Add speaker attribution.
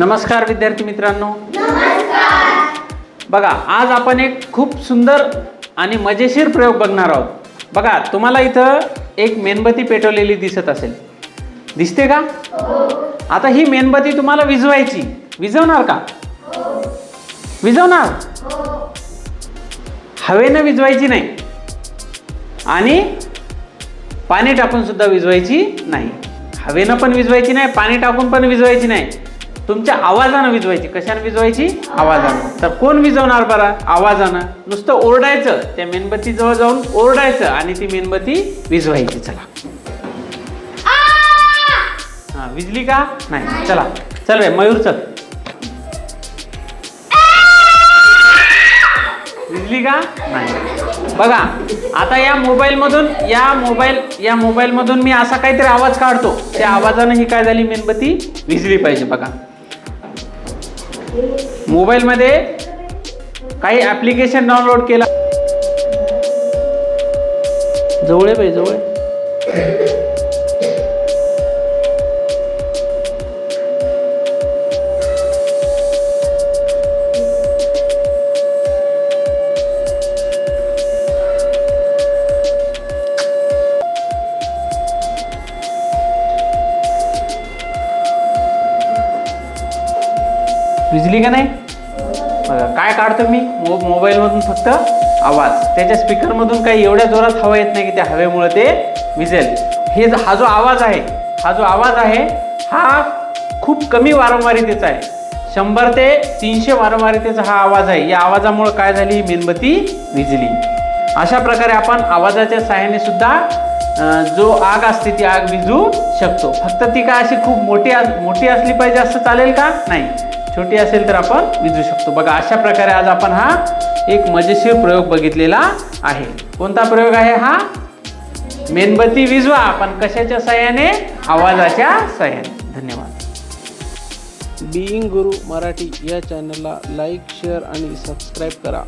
Speaker 1: नमस्कार विद्यार्थी मित्रांनो. बघा आज आपण एक खूप सुंदर आणि मजेशीर प्रयोग बघणार आहोत. बघा तुम्हाला इथं एक मेणबत्ती पेटवलेली दिसत असेल. दिसते का? आता ही मेणबत्ती तुम्हाला विझवायची विझवणार का? विझवणार हवेनं विझवायची नाही. आणि पाणी टाकून सुद्धा विझवायची नाही. हवेनं पण विझवायची नाही पाणी टाकून पण विझवायची नाही. तुमच्या आवाजानं विझवायची कशानं विझवायची आवाजानं. तर कोण विझवणार बरं? आवाजानं. नुसतं ओरडायचं. त्या मेणबत्तीजवळ जाऊन ओरडायचं आणि ती मेणबत्ती विझवायची चला. हा विजली का? नाही. चला. चल रे मयूर चल. विजली का? नाही. बघा आता या मोबाईल मधून या मोबाईल या मोबाईल मधून मी असा काहीतरी आवाज काढतो. त्या आवाजानं ही काय झाली? मेणबत्ती विजली पाहिजे. बघा. मोबाईलमध्ये काही ऍप्लिकेशन डाउनलोड केला. जवळ आहे बाई जवळ विजली का नाही? बघा काय काढतो मी? मो मोबाईलमधून फक्त आवाज. त्याच्या स्पीकरमधून काही एवढ्या जोरात हवा येत नाही की त्या हवेमुळे ते विजेल. हे हा जो आवाज आहे हा जो आवाज आहे हा खूप कमी वारंवारितेचा आहे. शंभर ते तीनशे वारंवारितेचा हा आवाज आहे. या आवाजामुळे काय झाली? ही मेणबत्ती विजली. अशा प्रकारे आपण आवाजाच्या सहाय्याने सुद्धा जो आग असते ती आग विजू शकतो. फक्त ती काय अशी खूप मोठी अस- मोठी असली पाहिजे असं चालेल का? नाही. छोटी असेल तर आपण विझू शकतो. बघा अशा प्रकारे आज आपण हा एक मजेशीर प्रयोग बघितलेला आहे. कोणता प्रयोग आहे हा? मेणबत्ती विजवा पण कशाच्या सहाय्याने? आवाजाच्या सहाय्याने. धन्यवाद.
Speaker 2: बिईंग गुरु मराठी या चॅनलला लाईक शेअर आणि सबस्क्राईब करा.